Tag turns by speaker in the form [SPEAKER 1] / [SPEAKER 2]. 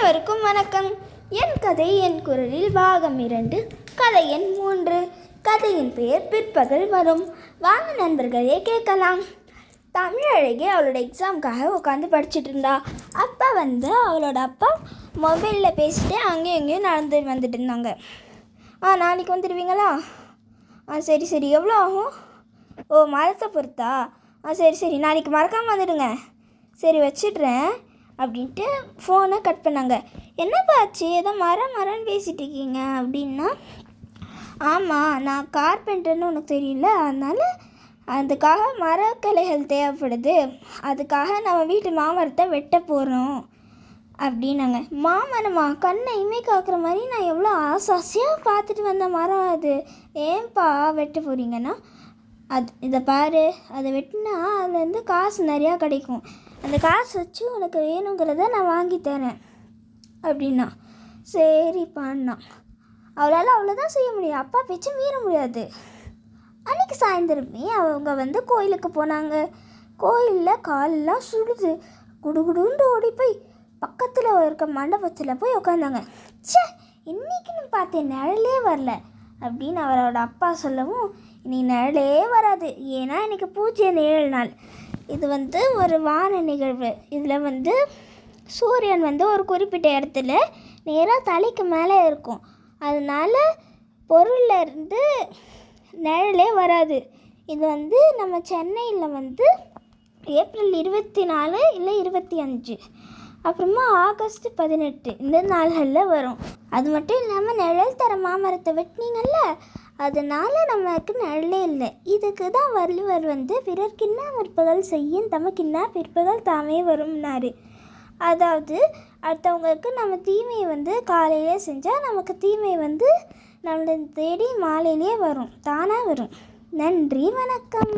[SPEAKER 1] அனைவருக்கும் வணக்கம். என் கதை என் குரலில் பாகம் இரண்டு கதை எண் மூன்று. கதையின் பெயர் பிற்பகல் வரும். வாங்க நண்பர்களே கேட்கலாம். தமிழழகி அவளோட எக்ஸாமுக்காக உட்காந்து படிச்சுட்டு இருந்தா. அப்பா வந்து அவளோட அப்பா மொபைலில் பேசிட்டு அங்கேயும் இங்கேயும் நடந்து வந்துட்டு இருந்தாங்க. ஆ நாளைக்கு வந்துடுவீங்களா ஆ சரி சரி. எவ்வளோ ஆகும்? ஓ மரத்தை பொறுத்தா? ஆ சரி சரி. நாளைக்கு மறக்காமல் வந்துடுங்க. சரி வச்சிடுறேன். அப்படின்ட்டு ஃபோனை கட் பண்ணாங்க. என்னப்பா ஆச்சு? ஏதோ மரம் மரம்னு பேசிகிட்டு இருக்கீங்க அப்படின்னா ஆமாம் நான் கார்பெண்டர்னு உனக்கு தெரியல. அதனால் அதுக்காக மரக்கிளைகள் தேவைப்படுது. அதுக்காக நம்ம வீட்டு மாமரத்தை வெட்ட போகிறோம் அப்படின்னாங்க. மாமரமா? கண்ணை இமை காக்குற மாதிரி நான் எவ்வளோ ஆசாசியாக பார்த்துட்டு வந்த மரம் அது? ஏன்பா வெட்ட போகிறீங்கன்னா அது இதை பாரு. அதை வெட்டினா அதுலேருந்து காசு நிறையா கிடைக்கும். அந்த காசு வச்சு உனக்கு வேணுங்கிறத நான் வாங்கி தரேன். அப்படின்னா சரிப்பான்னா அவளால் அவ்வளோதான் செய்ய முடியும். அப்பா பேச்சு மீற முடியாது. அன்னைக்கு சாயந்தரமே அவங்க வந்து கோயிலுக்கு போனாங்க. கோயிலில் காலெல்லாம் சுடுது. குடுகுடுன்னு ஓடி போய் பக்கத்தில் இருக்க மண்டபத்தில் போய் உட்காந்தாங்க ச்சே இன்னைக்குன்னு பார்த்தேன் நிழலே வரல. அப்படின்னு அவரோட அப்பா சொல்லவும் இனி நிழலே வராது. ஏன்னா இன்னைக்கு பூஜை நிழல் நாள். இது வந்து ஒரு வான நிகழ்வு. இதில் வந்து சூரியன் வந்து ஒரு குறிப்பிட்ட இடத்துல நேராக தலைக்கு மேலே இருக்கும். அதனால பொருள்ல இருந்து நிழலே வராது. இது வந்து நம்ம சென்னையில் வந்து ஏப்ரல் இருபத்தி நாலு இல்லை இருபத்தி அஞ்சு. அப்புறமா ஆகஸ்ட் பதினெட்டு இந்த நாள்களில் வரும். அது மட்டும் இல்லாமல் நிழல் தர மாமரத்தை வெட்டினீங்கல்ல? அதனால் நமக்கு நிழலே இல்லை. இதுக்கு தான் வள்ளுவர் வந்து பிறர்க்கின்னா முற்பகல் செய்யும் தமக்கின்னா பிற்பகல் தாமே வரும்னாரு. அதாவது அடுத்தவங்களுக்கு நம்ம தீமையை வந்து காலையிலே செஞ்சால் நமக்கு தீமை வந்து நம்மளை தேடி மாலையிலே வரும். தானாக வரும். நன்றி வணக்கம்.